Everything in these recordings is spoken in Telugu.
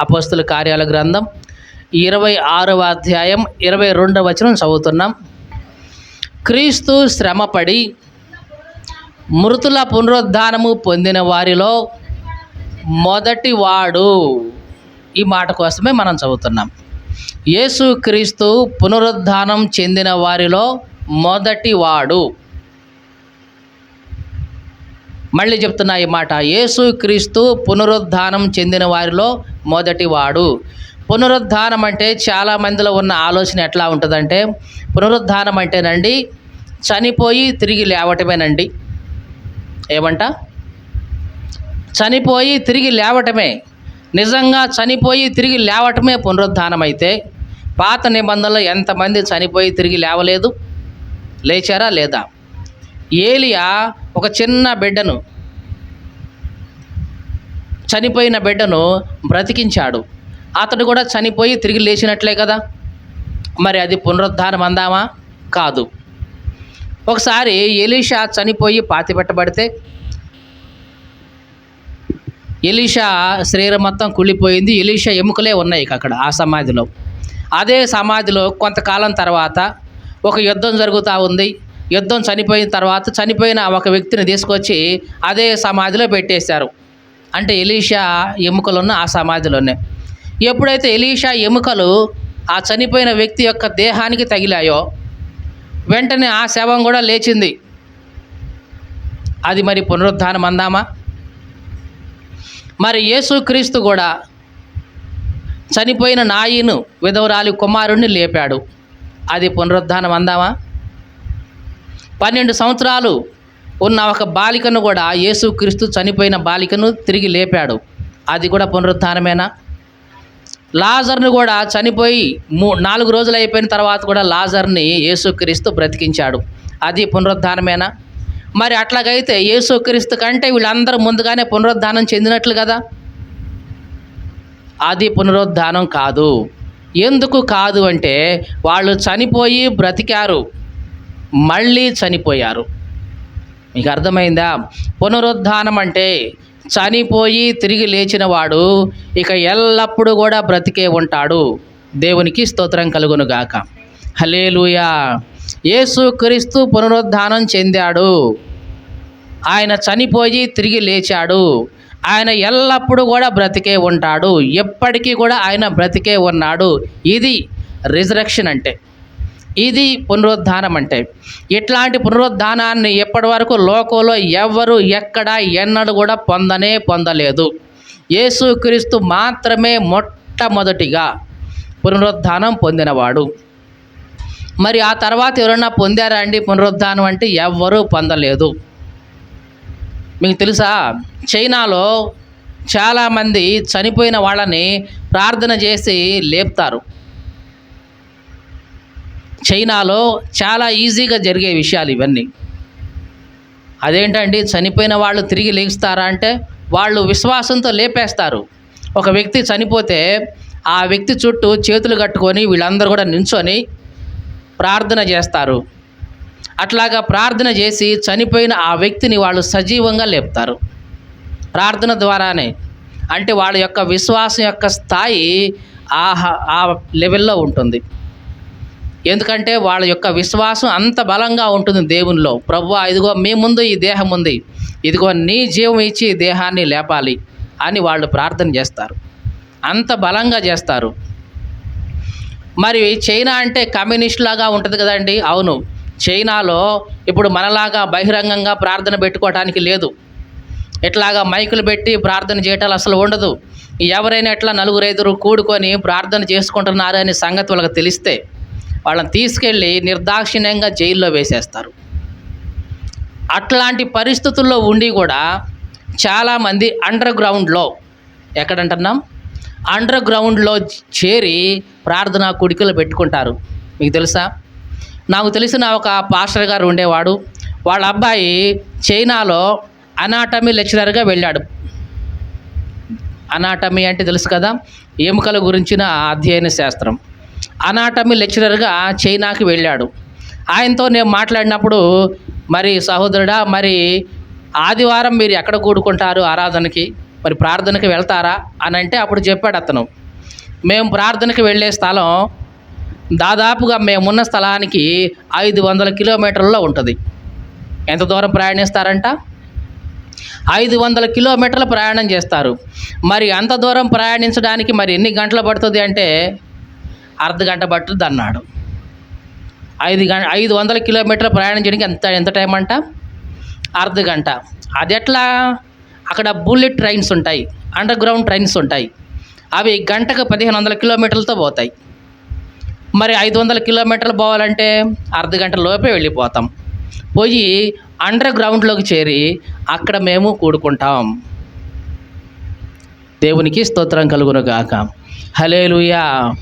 అపోస్తుల కార్యాల గ్రంథం ఇరవై ఆరవ అధ్యాయం ఇరవై రెండవ వచనం చదువుతున్నాం. క్రీస్తు శ్రమపడి మృతుల పునరుద్ధానము పొందిన వారిలో మొదటి వాడు. ఈ మాట కోసమే మనం చదువుతున్నాం. యేసు క్రీస్తు పునరుద్ధానం చెందిన వారిలో మొదటి వాడు. మళ్ళీ చెప్తున్నా ఈ మాట. యేసు క్రీస్తు పునరుద్ధానం చెందిన వారిలో మొదటివాడు. పునరుద్ధానం అంటే చాలా మందిలో ఉన్న ఆలోచన ఎట్లా ఉంటుందంటే పునరుద్ధానం అంటేనండి చనిపోయి తిరిగి లేవటమేనండి. ఏమంట? చనిపోయి తిరిగి లేవటమే. నిజంగా చనిపోయి తిరిగి లేవటమే పునరుద్ధానం అయితే పాత నిబంధనలో ఎంతమంది చనిపోయి తిరిగి లేవలేదు? లేచారా? లేదా? ఏలియా ఒక చిన్న బిడ్డను చనిపోయిన బిడ్డను బ్రతికించాడు. అతడు కూడా చనిపోయి తిరిగి లేచినట్లే కదా. మరి అది పునరుద్ధానం అందామా? కాదు. ఒకసారి ఎలీషా చనిపోయి పాతి పెట్టబడితే ఎలీషా శరీరం మొత్తం కుళ్ళిపోయింది. ఎలీషా ఎముకలే ఉన్నాయి అక్కడ ఆ సమాధిలో. అదే సమాధిలో కొంతకాలం తర్వాత ఒక యుద్ధం జరుగుతూ ఉంది. యుద్ధం చనిపోయిన తర్వాత చనిపోయిన ఒక వ్యక్తిని తీసుకొచ్చి అదే సమాధిలో పెట్టేశారు. అంటే ఎలీషా ఎముకలున్న ఆ సమాధిలోనే. ఎప్పుడైతే ఎలీషా ఎముకలు ఆ చనిపోయిన వ్యక్తి యొక్క దేహానికి తగిలాయో వెంటనే ఆ శవం కూడా లేచింది. అది మరి పునరుద్ధానం అందామా? మరి యేసుక్రీస్తు కూడా చనిపోయిన నాయిను విధవరాలి కుమారుణ్ణి లేపాడు. అది పునరుద్ధానం అందామా? పన్నెండు సంవత్సరాలు ఉన్న ఒక బాలికను కూడా యేసుక్రీస్తు చనిపోయిన బాలికను తిరిగి లేపాడు. అది కూడా పునరుద్ధానమేనా లాజర్ను కూడా చనిపోయి మూ నాలుగు రోజులు అయిపోయిన తర్వాత కూడా లాజర్ని యేసుక్రీస్తు బ్రతికించాడు. అది పునరుద్ధానమేనా మరి అట్లాగైతే యేసుక్రీస్తు కంటే వీళ్ళందరూ ముందుగానే పునరుద్ధానం చెందినట్లు కదా? అది పునరుద్ధానం కాదు. ఎందుకు కాదు అంటే వాళ్ళు చనిపోయి బ్రతికారు. మళ్ళీ చనిపోయారు. మీకు అర్థమైందా? పునరుద్ధానం అంటే చనిపోయి తిరిగి లేచినవాడు ఇక ఎల్లప్పుడూ కూడా బ్రతికే ఉంటాడు. దేవునికి స్తోత్రం కలుగునుగాక హలేలుయా యేసు క్రీస్తు పునరుద్ధానం చెందాడు. ఆయన చనిపోయి తిరిగి లేచాడు. ఆయన ఎల్లప్పుడూ కూడా బ్రతికే ఉంటాడు. ఎప్పటికీ కూడా ఆయన బ్రతికే ఉన్నాడు. ఇది రిజరక్షన్ అంటే. ఇది పునరుద్ధానం అంటే ఇట్లాంటి పునరుద్ధానాన్ని ఎప్పటి వరకు లోకంలో ఎవరు ఎక్కడ ఎన్నడూ కూడా పొందనే పొందలేదు. యేసుక్రీస్తు మాత్రమే మొట్టమొదటిగా పునరుద్ధానం పొందినవాడు. మరి ఆ తర్వాత ఎవరన్నా పొందారా అండి పునరుద్ధానం అంటే ఎవ్వరూ పొందలేదు. మీకు తెలుసా? చైనాలో చాలామంది చనిపోయిన వాళ్ళని ప్రార్థన చేసి లేపుతారు. చైనాలో చాలా ఈజీగా జరిగే విషయాలు ఇవన్నీ. అదేంటండి? చనిపోయిన వాళ్ళు తిరిగి లేస్తారా అంటే వాళ్ళు విశ్వాసంతో లేపేస్తారు. ఒక వ్యక్తి చనిపోతే ఆ వ్యక్తి చుట్టూ చేతులు కట్టుకొని వీళ్ళందరూ కూడా నించొని ప్రార్థన చేస్తారు. అట్లాగా ప్రార్థన చేసి చనిపోయిన ఆ వ్యక్తిని వాళ్ళు సజీవంగా లేపుతారు. ప్రార్థన ద్వారానే. అంటే వాళ్ళ యొక్క విశ్వాసం యొక్క స్థాయి ఆ ఆ లెవెల్లో ఉంటుంది. ఎందుకంటే వాళ్ళ యొక్క విశ్వాసం అంత బలంగా ఉంటుంది దేవునిలో. ప్రభు ఇదిగో మీ ముందు ఈ దేహం ఉంది. ఇదిగో నీ జీవం ఇచ్చి ఈ దేహాన్ని లేపాలి అని వాళ్ళు ప్రార్థన చేస్తారు. అంత బలంగా చేస్తారు. మరి చైనా అంటే కమ్యూనిస్ట్ లాగా ఉంటుంది కదండి. అవును. చైనాలో ఇప్పుడు మనలాగా బహిరంగంగా ప్రార్థన పెట్టుకోవటానికి లేదు. ఇట్లాగా మైకులు పెట్టి ప్రార్థన చేయటాలు అసలు ఉండదు. ఎవరైనా ఎట్లా నలుగురు ఐదుగురు కూడుకొని ప్రార్థన చేసుకుంటున్నారు అనే సంగతి వాళ్ళకి తెలిస్తే వాళ్ళని తీసుకెళ్ళి నిర్దాక్షిణ్యంగా జైల్లో వేసేస్తారు. అట్లాంటి పరిస్థితుల్లో ఉండి కూడా చాలామంది అండర్ గ్రౌండ్లో ఎక్కడంటున్నాం? అండర్ గ్రౌండ్లో చేరి ప్రార్థనా కుడికలు పెట్టుకుంటారు. మీకు తెలుసా? నాకు తెలిసిన ఒక పాస్టర్ గారు ఉండేవాడు. వాళ్ళ అబ్బాయి చైనాలో అనాటమీ లెక్చరర్గా వెళ్ళాడు. అనాటమీ అంటే తెలుసు కదా? ఎముకల గురించిన అధ్యయన శాస్త్రం. అనాటమీ లెక్చరర్గా చైనాకి వెళ్ళాడు. ఆయనతో నేను మాట్లాడినప్పుడు మరి సహోదరుడా మరి ఆదివారం మీరు ఎక్కడ కూడుకుంటారు ఆరాధనకి? మరి ప్రార్థనకి వెళ్తారా? అని అంటే అప్పుడు చెప్పాడు అతను. మేము ప్రార్థనకి వెళ్ళే స్థలం దాదాపుగా మేమున్న స్థలానికి ఐదు వందల కిలోమీటర్లో ఉంటుంది. ఎంత దూరం ప్రయాణిస్తారంట? ఐదు వందల కిలోమీటర్ల ప్రయాణం చేస్తారు. మరి అంత దూరం ప్రయాణించడానికి మరి ఎన్ని గంటలు పడుతుంది అంటే అర్ధ గంట పట్టుద్ది అన్నాడు ఐదు గంట ఐదు వందల కిలోమీటర్ల ప్రయాణం చేయడానికి ఎంత ఎంత టైం అంట? అర్ధ గంట. అది ఎట్లా? అక్కడ బుల్లెట్ ట్రైన్స్ ఉంటాయి. అండర్ గ్రౌండ్ ట్రైన్స్ ఉంటాయి. అవి గంటకు పదిహేను వందల కిలోమీటర్లతో పోతాయి. మరి ఐదు వందల కిలోమీటర్లు పోవాలంటే అర్ధ గంట లోపే వెళ్ళిపోతాం. పోయి అండర్ గ్రౌండ్లోకి చేరి అక్కడ మేము కూడుకుంటాం. దేవునికి స్తోత్రం కలుగును గాక హలేలుయా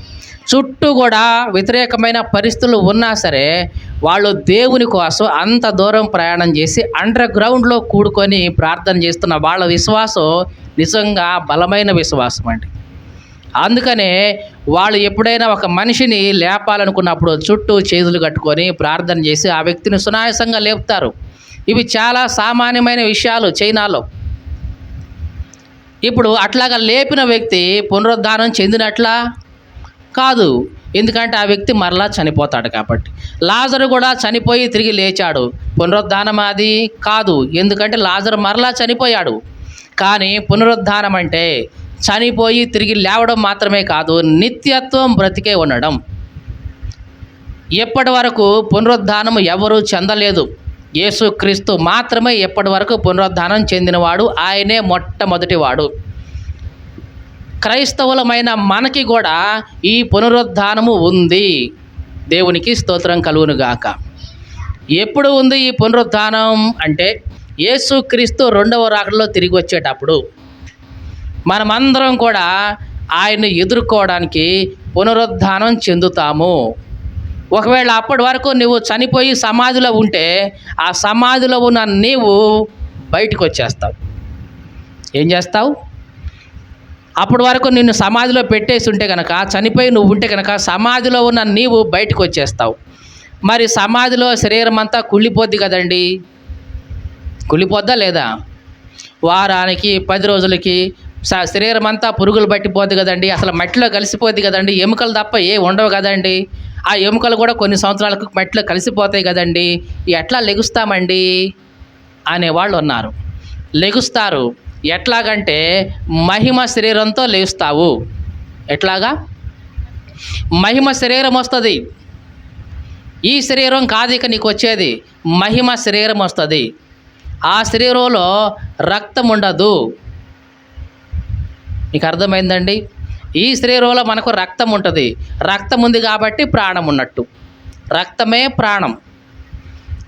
చుట్టూ కూడా వ్యతిరేకమైన పరిస్థితులు ఉన్నా సరే వాళ్ళు దేవుని కోసం అంత దూరం ప్రయాణం చేసి అండర్ గ్రౌండ్లో కూడుకొని ప్రార్థన చేస్తున్న వాళ్ళ విశ్వాసం నిజంగా బలమైన విశ్వాసం అండి. అందుకనే వాళ్ళు ఎప్పుడైనా ఒక మనిషిని లేపాలనుకున్నప్పుడు చుట్టూ చేతులు కట్టుకొని ప్రార్థన చేసి ఆ వ్యక్తిని సునాయాసంగా లేపుతారు. ఇవి చాలా సామాన్యమైన విషయాలు చైనాలో. ఇప్పుడు అట్లాగా లేపిన వ్యక్తి పునరుద్ధానం చెందినట్లా? కాదు. ఎందుకంటే ఆ వ్యక్తి మరలా చనిపోతాడు కాబట్టి. లాజరు కూడా చనిపోయి తిరిగి లేచాడు. పునరుద్ధానం అది కాదు. ఎందుకంటే లాజరు మరలా చనిపోయాడు. కానీ పునరుద్ధానం అంటే చనిపోయి తిరిగి లేవడం మాత్రమే కాదు నిత్యత్వం బ్రతికే ఉండడం. ఎప్పటి వరకు పునరుద్ధానం ఎవరూ చెందలేదు. యేసుక్రీస్తు మాత్రమే ఎప్పటి వరకు పునరుద్ధానం చెందినవాడు ఆయనే మొట్టమొదటివాడు. క్రైస్తవులమైన మనకి కూడా ఈ పునరుద్ధానము ఉంది. దేవునికి స్తోత్రం కలుగునుగాక. ఎప్పుడు ఉంది ఈ పునరుద్ధానం అంటే యేసుక్రీస్తు రెండవ రాకడలో తిరిగి వచ్చేటప్పుడు. మనమందరం కూడా ఆయన్ని ఎదుర్కోవడానికి పునరుద్ధానం చెందుతాము. ఒకవేళ అప్పటి వరకు నువ్వు చనిపోయి సమాధిలో ఉంటే ఆ సమాధిలో ఉన్న నీవు బయటకు వచ్చేస్తావు. ఏం చేస్తావు? అప్పటి వరకు నిన్ను సమాధిలో పెట్టేసి ఉంటే కనుక చనిపోయి నువ్వు ఉంటే కనుక సమాధిలో ఉన్న నీవు బయటకు వచ్చేస్తావు. మరి సమాధిలో శరీరం అంతా కుళ్ళిపోద్ది కదండి? కుళ్ళిపోద్దా లేదా? వారానికి పది రోజులకి శరీరం అంతా పురుగులు పట్టిపోద్ది కదండి? అసలు మట్టిలో కలిసిపోద్ది కదండి? ఎముకలు తప్ప ఏ ఉండవు కదండి? ఆ ఎముకలు కూడా కొన్ని సంవత్సరాలకు మట్టిలో కలిసిపోతాయి కదండి? ఎట్లా లెగుస్తామండి? అనేవాళ్ళు ఉన్నారు. లెగుస్తారు. ఎట్లాగంటే మహిమ శరీరంతో లేస్తావు. ఎట్లాగా? మహిమ శరీరం వస్తుంది. ఈ శరీరం కాదు ఇక నీకు వచ్చేది. మహిమ శరీరం వస్తుంది. ఆ శరీరంలో రక్తం ఉండదు. మీకు అర్థమైందండి? ఈ శరీరంలో మనకు రక్తం ఉంటుంది. రక్తం ఉంది కాబట్టి ప్రాణం ఉన్నట్టు. రక్తమే ప్రాణం.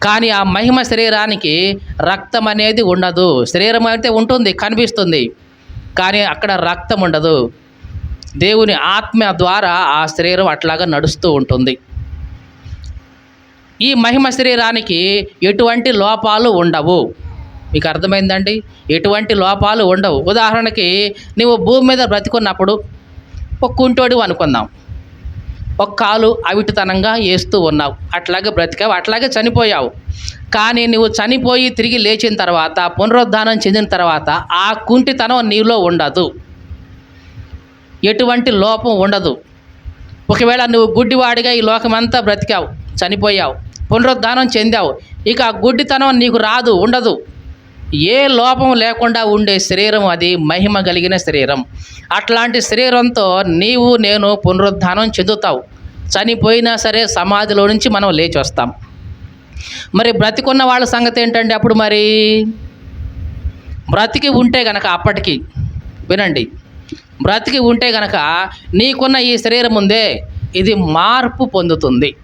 కానీ ఆ మహిమ శరీరానికి రక్తం అనేది ఉండదు. శరీరం అయితే ఉంటుంది కనిపిస్తుంది. కానీ అక్కడ రక్తం ఉండదు. దేవుని ఆత్మ ద్వారా ఆ శరీరం అట్లాగా నడుస్తూ ఉంటుంది. ఈ మహిమ శరీరానికి ఎటువంటి లోపాలు ఉండవు. మీకు అర్థమైందండి? ఎటువంటి లోపాలు ఉండవు. ఉదాహరణకి నువ్వు భూమి మీద బ్రతికున్నప్పుడు ఒక కుంటోడు అనుకుందాం. ఒక కాలు అవిటితనంగా వేస్తూ ఉన్నావు. అట్లాగే బ్రతికావు అట్లాగే చనిపోయావు. కానీ నువ్వు చనిపోయి తిరిగి లేచిన తర్వాత పునరుద్ధానం చెందిన తర్వాత ఆ కుంటితనం నీలో ఉండదు. ఎటువంటి లోపం ఉండదు. ఒకవేళ నువ్వు గుడ్డివాడిగా ఈ లోకమంతా బ్రతికావు చనిపోయావు పునరుద్ధానం చెందావు ఇక ఆ గుడ్డితనం నీకు రాదు ఉండదు. ఏ లోపం లేకుండా ఉండే శరీరం అది మహిమ కలిగిన శరీరం. అట్లాంటి శరీరంతో నీవు నేను పునరుద్ధానం చెందుతావు. చనిపోయినా సరే సమాధిలో నుంచి మనం లేచి వస్తాం. మరి బ్రతికున్న వాళ్ళ సంగతి ఏంటండి అప్పుడు మరి? బ్రతికి ఉంటే గనక అప్పటికి వినండి. బ్రతికి ఉంటే గనక నీకున్న ఈ శరీరం ఉందే ఇది మార్పు పొందుతుంది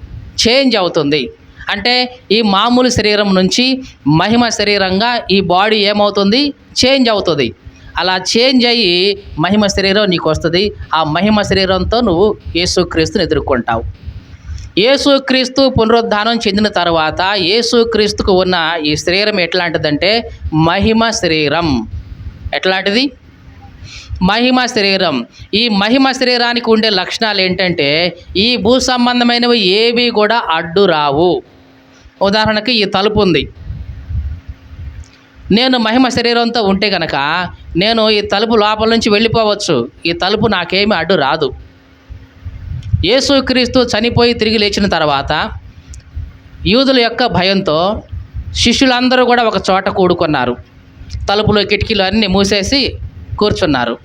చేంజ్ అవుతుంది. అంటే ఈ మామూలు శరీరం నుంచి మహిమ శరీరంగా ఈ బాడీ ఏమవుతుంది? చేంజ్ అవుతుంది. అలా చేంజ్ అయ్యి మహిమ శరీరం నీకు వస్తుంది ఆ మహిమ శరీరంతో నువ్వు యేసుక్రీస్తుని ఎదుర్కొంటావు. యేసుక్రీస్తు పునరుద్ధానం చెందిన తర్వాత యేసుక్రీస్తుకు ఉన్న ఈ శరీరం ఎట్లాంటిదంటే మహిమ శరీరం. ఎట్లాంటిది? మహిమ శరీరం. ఈ మహిమ శరీరానికి ఉండే లక్షణాలు ఏంటంటే ఈ భూ సంబంధమైనవి ఏవి కూడా అడ్డు రావు ఉదాహరణకి ఈ తలుపు ఉంది. నేను మహిమ శరీరంతో ఉంటే గనక నేను ఈ తలుపు లోపల నుంచి వెళ్ళిపోవచ్చు. ఈ తలుపు నాకేమి అడ్డు రాదు. యేసుక్రీస్తు చనిపోయి తిరిగి లేచిన తర్వాత యూదుల యొక్క భయంతో శిష్యులందరూ కూడా ఒక చోట కూడుకున్నారు. తలుపులు కిటికీలు అన్నీ మూసేసి కూర్చున్నారు.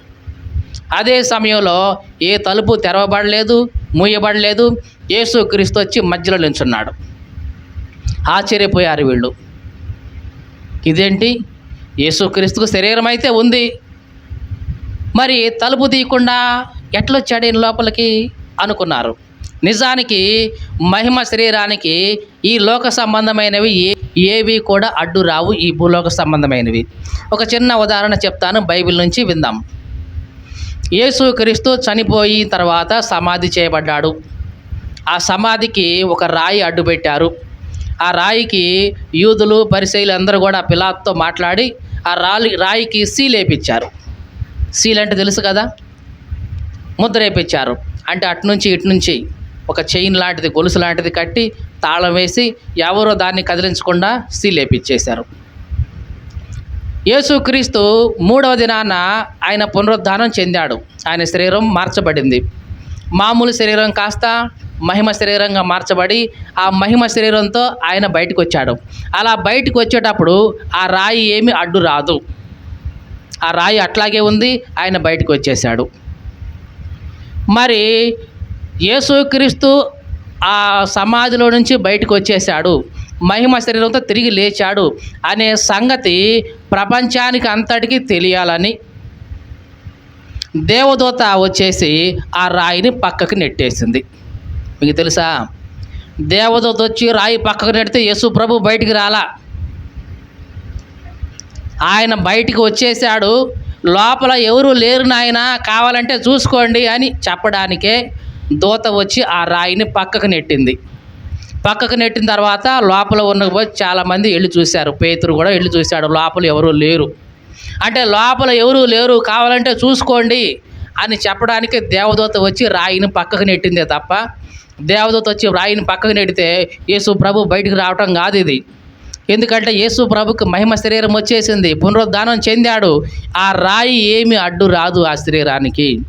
అదే సమయంలో ఏ తలుపు తెరవబడలేదు మూయబడలేదు. యేసుక్రీస్తు వచ్చి మధ్యలో నించున్నాడు ఆశ్చర్యపోయారు వీళ్ళు. ఇదేంటి? యేసుక్రీస్తుకు శరీరం అయితే ఉంది. మరి తలుపు తీయకుండా ఎట్లొచ్చాడు ఈయన లోపలికి? అనుకున్నారు. నిజానికి మహిమ శరీరానికి ఈ లోక సంబంధమైనవి ఏ ఏవి కూడా అడ్డు రావు ఈ భూలోక సంబంధమైనవి. ఒక చిన్న ఉదాహరణ చెప్తాను బైబిల్ నుంచి విందాం. యేసుక్రీస్తు చనిపోయిన తర్వాత సమాధి చేయబడ్డాడు. ఆ సమాధికి ఒక రాయి అడ్డు పెట్టారు ఆ రాయికి యూదులు పరిశైలు అందరూ కూడా పిలాత్తో మాట్లాడి ఆ రాలి రాయికి సీల్ వేయించారు సీల్ అంటే తెలుసు కదా? ముద్ర వేయించారు అంటే అటు నుంచి ఇటు నుంచి ఒక చైన్ లాంటిది గొలుసు లాంటిది కట్టి తాళం వేసి ఎవరో దాన్ని కదిలించకుండా సీల్ వేయించేశారు యేసుక్రీస్తు మూడవ దినాన ఆయన పునరుద్ధానం చెందాడు. ఆయన శరీరం మార్చబడింది. మామూలు శరీరం కాస్త మహిమ శరీరంగా మార్చబడి ఆ మహిమ శరీరంతో ఆయన బయటకు వచ్చాడు అలా బయటకు వచ్చేటప్పుడు ఆ రాయి ఏమి అడ్డు రాదు. ఆ రాయి అట్లాగే ఉంది ఆయన బయటకు వచ్చేసాడు మరి యేసుక్రీస్తు ఆ సమాధిలో నుంచి బయటకు వచ్చేసాడు మహిమ శరీరంతో తిరిగి లేచాడు అనే సంగతి ప్రపంచానికి అంతటికీ తెలియాలని దేవదూత వచ్చేసి ఆ రాయిని పక్కకి నెట్టేసింది. మీకు తెలుసా? దేవదూత వచ్చి రాయి పక్కకు నెడితే యేసు ప్రభు బయటికి రాలా. ఆయన బయటికి వచ్చేసాడు లోపల ఎవరు లేరు నాయన కావాలంటే చూసుకోండి అని చెప్పడానికే దూత వచ్చి ఆ రాయిని పక్కకు నెట్టింది. పక్కకు నెట్టిన తర్వాత లోపల ఉన్న పోయి చాలామంది వెళ్ళి చూశారు. పేతురు కూడా వెళ్ళి చూశాడు. లోపల ఎవరు లేరు. అంటే లోపల ఎవరు లేరు కావాలంటే చూసుకోండి అని చెప్పడానికి దేవదూత వచ్చి రాయిని పక్కకు నెట్టిందే తప్ప దేవదూత వచ్చి రాయిని పక్కకు నెడితే యేసు ప్రభు బయటకు రావటం కాదు ఇది. ఎందుకంటే యేసు ప్రభుకి మహిమ శరీరం వచ్చేసింది. పునరుద్ధానం చెందాడు. ఆ రాయి ఏమి అడ్డు రాదు ఆ శరీరానికి.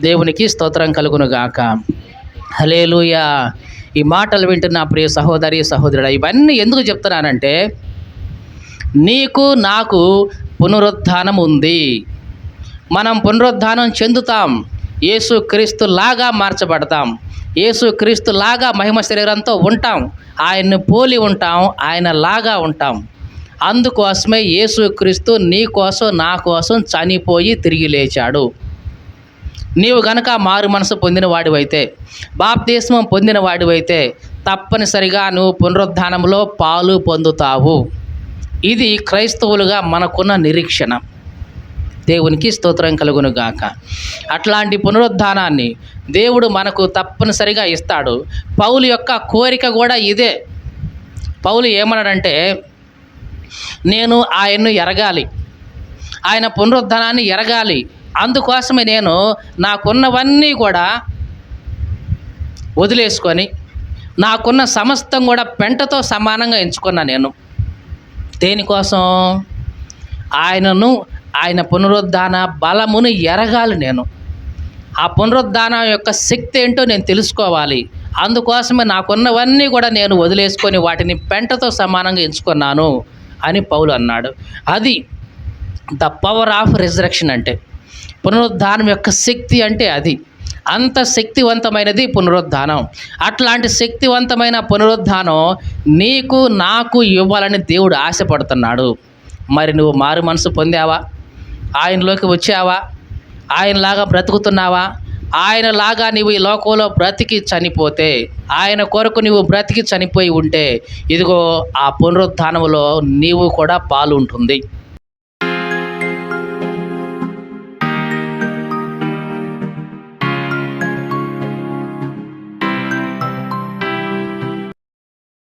దేవునికి స్తోత్రం కలుగును గాక హలేలుయా ఈ మాటలు వింటున్న ప్రియ సహోదరి సహోదరుడు ఇవన్నీ ఎందుకు చెప్తున్నానంటే నీకు నాకు పునరుద్ధానం ఉంది. మనం పునరుద్ధానం చెందుతాం. యేసు క్రీస్తు లాగా మార్చబడతాం. యేసు క్రీస్తు లాగా మహిమ శరీరంతో ఉంటాం. ఆయన్ని పోలి ఉంటాం ఆయన లాగా ఉంటాం. అందుకోసమే యేసు క్రీస్తు నీ కోసం నా కోసం చనిపోయి తిరిగి లేచాడు. నీవు గనక మారు మనసు పొందిన వాడివైతే బాప్తీస్మం పొందిన వాడివైతే తప్పనిసరిగా నువ్వు పునరుద్ధానంలో పాలు పొందుతావు. ఇది క్రైస్తవులుగా మనకున్న నిరీక్షణ. దేవునికి స్తోత్రం కలుగును గాక అట్లాంటి పునరుద్ధానాన్ని దేవుడు మనకు తప్పనిసరిగా ఇస్తాడు. పౌలు యొక్క కోరిక కూడా ఇదే. పౌలు ఏమన్నాడంటే నేను ఆయన్ను ఎరగాలి. ఆయన పునరుద్ధానాన్ని ఎరగాలి. అందుకోసమే నేను నాకున్నవన్నీ కూడా వదిలేసుకొని నాకున్న సమస్తం కూడా పెంటతో సమానంగా ఎంచుకున్నా నేను. దేనికోసం? ఆయనను ఆయన పునరుద్ధాన బలమును ఎరగాలి నేను. ఆ పునరుద్ధానం యొక్క శక్తి ఏంటో నేను తెలుసుకోవాలి. అందుకోసమే నాకున్నవన్నీ కూడా నేను వదిలేసుకొని వాటిని పెంటతో సమానంగా ఎంచుకున్నాను అని పౌలు అన్నాడు. అది ద పవర్ ఆఫ్ రిజరక్షన్ అంటే పునరుద్ధానం యొక్క శక్తి అంటే అది. అంత శక్తివంతమైనది పునరుద్ధానం. అట్లాంటి శక్తివంతమైన పునరుద్ధానం నీకు నాకు ఇవ్వాలని దేవుడు ఆశపడుతున్నాడు. మరి నువ్వు మారు మనసు పొందావా? ఆయనలోకి వచ్చావా? ఆయనలాగా బ్రతుకుతున్నావా? ఆయనలాగా నీవు ఈ లోకంలో బ్రతికి చనిపోతే ఆయన కొరకు నీవు బ్రతికి చనిపోయి ఉంటే ఇదిగో ఆ పునరుద్ధానంలో నీవు కూడా పాలు ఉంటుంది